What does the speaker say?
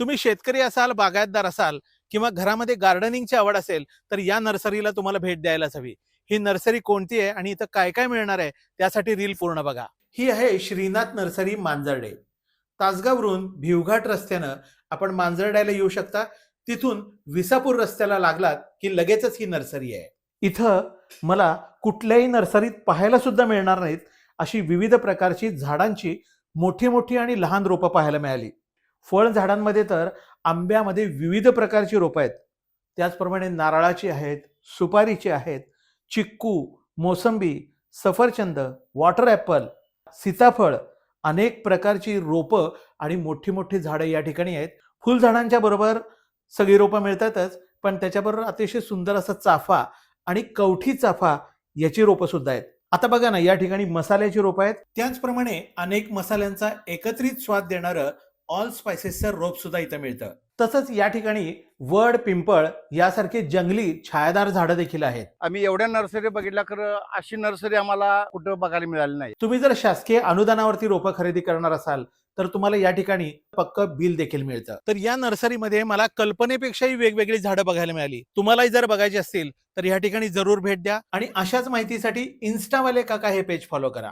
तुम्ही शेतकरी असाल बागायतदार असाल किंवा घरामध्ये गार्डनिंगची आवड असेल तर या नर्सरीला तुम्हाला भेट द्यायलाच हवी. ही नर्सरी कोणती आहे आणि इथं काय काय मिळणार आहे त्यासाठी रील पूर्ण बघा. ही आहे श्रीनाथ नर्सरी मांजर्डे. तासगावरून भिवघाट रस्त्यानं आपण मांजर्ड्याला येऊ शकता. तिथून विसापूर रस्त्याला लागलात की लगेचच ही नर्सरी आहे. इथं मला कुठल्याही नर्सरीत पाहायला सुद्धा मिळणार नाहीत अशी विविध प्रकारची झाडांची मोठी मोठी आणि लहान रोपं पाहायला मिळाली. फळ झाडांमध्ये तर आंब्यामध्ये विविध प्रकारची रोपं आहेत. त्याचप्रमाणे नारळाची आहेत सुपारीची आहेत चिक्कू मोसंबी सफरचंद वॉटर ॲपल सीताफळ अनेक प्रकारची रोपं आणि मोठी मोठी झाडं या ठिकाणी आहेत. फुलझाडांच्या बरोबर सगळी रोपं मिळतातच पण त्याच्याबरोबर अतिशय सुंदर असा चाफा आणि कवठी चाफा याची रोपं सुद्धा आहेत. आता बघा ना या ठिकाणी मसाल्याची रोपं आहेत. त्याचप्रमाणे अनेक मसाल्यांचा एकत्रित स्वाद देणारं ऑल स्पायसेसचं रोप सुद्धा इथं मिळतं. तसंच या ठिकाणी वड पिंपळ यासारखे जंगली छायादार झाडं देखील आहेत. आम्ही एवढ्या नर्सरी बघितल्या खरं अशी नर्सरी आम्हाला कुठं बघायला मिळाली नाही. तुम्ही जर शासकीय अनुदानावरती रोपं खरेदी करणार असाल तर तुम्हाला या ठिकाणी पक्क बिल देखील मिळतं. तर या नर्सरीमध्ये मला कल्पनेपेक्षाही वेगवेगळी झाडं बघायला मिळाली. तुम्हालाही जर बघायची असतील तर या ठिकाणी जरूर भेट द्या. आणि अशाच माहितीसाठी इन्स्टावाले काका हे पेज फॉलो करा.